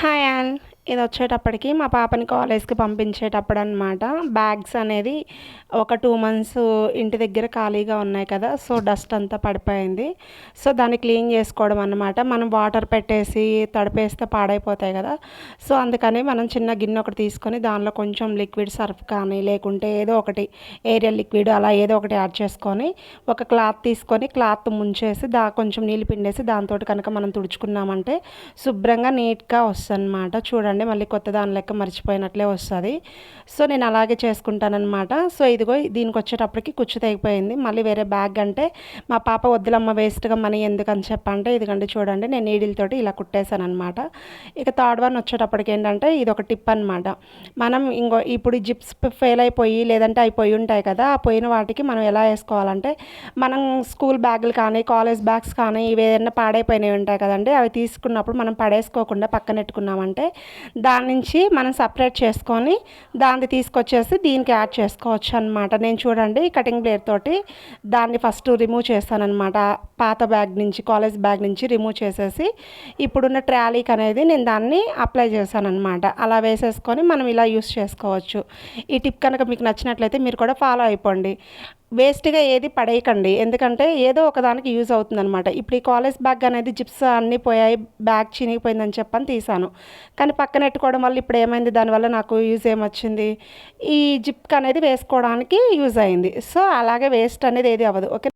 Hi, Anne. ఇది వచ్చేటప్పటికి మా పాపని కాలేజ్కి పంపించేటప్పుడు అనమాట బ్యాగ్స్ అనేది ఒక టూ మంత్స్ ఇంటి దగ్గర ఖాళీగా ఉన్నాయి కదా సో డస్ట్ అంతా పడిపోయింది. సో దాన్ని క్లీన్ చేసుకోవడం అనమాట మనం వాటర్ పెట్టేసి తడిపేస్తే పాడైపోతాయి కదా. సో అందుకని మనం చిన్న గిన్నె ఒకటి తీసుకొని దానిలో కొంచెం లిక్విడ్ సర్ఫ్ కానీ లేకుంటే ఏదో ఒకటి ఏరియల్ లిక్విడ్ అలా ఏదో ఒకటి యాడ్ చేసుకొని ఒక క్లాత్ తీసుకొని క్లాత్ ముంచేసి దా కొంచెం నీళ్ళు పిండేసి దాంతో కనుక మనం తుడుచుకున్నామంటే శుభ్రంగా నీట్గా వస్తుంది అనమాట చూడండి. చూడండి మళ్ళీ కొత్త దాని లెక్క మర్చిపోయినట్లే వస్తుంది. సో నేను అలాగే చేసుకుంటానమాట సో ఇదిగో దీనికి వచ్చేటప్పటికి కుచ్చు తెగిపోయింది. మళ్ళీ వేరే బ్యాగ్ అంటే మా పాప వద్దులమ్మ వేస్ట్గా మనీ ఎందుకని చెప్పంటే ఇదిగండి చూడండి నేను నీడిల్తోటి ఇలా కుట్టేశాను అనమాట ఇక థర్డ్ వన్ వచ్చేటప్పటికి ఏంటంటే ఇది ఒక టిప్ అనమాట మనం ఇంకో ఇప్పుడు జిప్స్ ఫెయిల్ అయిపోయి లేదంటే అయిపోయి ఉంటాయి కదా ఆ పోయిన వాటికి మనం ఎలా వేసుకోవాలంటే మనం స్కూల్ బ్యాగులు కానీ కాలేజ్ బ్యాగ్స్ కానీ ఇవి ఏదైనా పాడైపోయినవి ఉంటాయి కదండి అవి తీసుకున్నప్పుడు మనం పడేసుకోకుండా పక్కనెట్టుకున్నామంటే దాని నుంచి మనం సపరేట్ చేసుకొని దాన్ని తీసుకొచ్చేసి దీనికి యాడ్ చేసుకోవచ్చు అనమాట నేను చూడండి కటింగ్ బ్లేడ్ తోటి దాన్ని ఫస్ట్ రిమూవ్ చేస్తాను అనమాట పాత బ్యాగ్ నుంచి కాలేజ్ బ్యాగ్ నుంచి రిమూవ్ చేసేసి ఇప్పుడున్న ట్రాలీకి అనేది నేను దాన్ని అప్లై చేశాను అనమాట అలా వేసేసుకొని మనం ఇలా యూస్ చేసుకోవచ్చు. ఈ టిప్ కనుక మీకు నచ్చినట్లయితే మీరు కూడా ఫాలో అయిపోండి. వేస్ట్గా ఏది పడేయకండి. ఎందుకంటే ఏదో ఒకదానికి యూజ్ అవుతుందనమాట ఇప్పుడు ఈ కాలేజ్ బ్యాగ్ అనేది జిప్స్ అన్నీ పోయాయి బ్యాగ్ చినిగిపోయిందని చెప్పని తీసాను కానీ పక్కన పెట్టుకోవడం వల్ల ఇప్పుడు ఏమైంది? దానివల్ల నాకు యూజ్ ఏమొచ్చింది ఈ జిప్ అనేది వేసుకోవడానికి యూజ్ అయింది. సో అలాగే వేస్ట్ అనేది ఏది అవ్వదు. ఓకే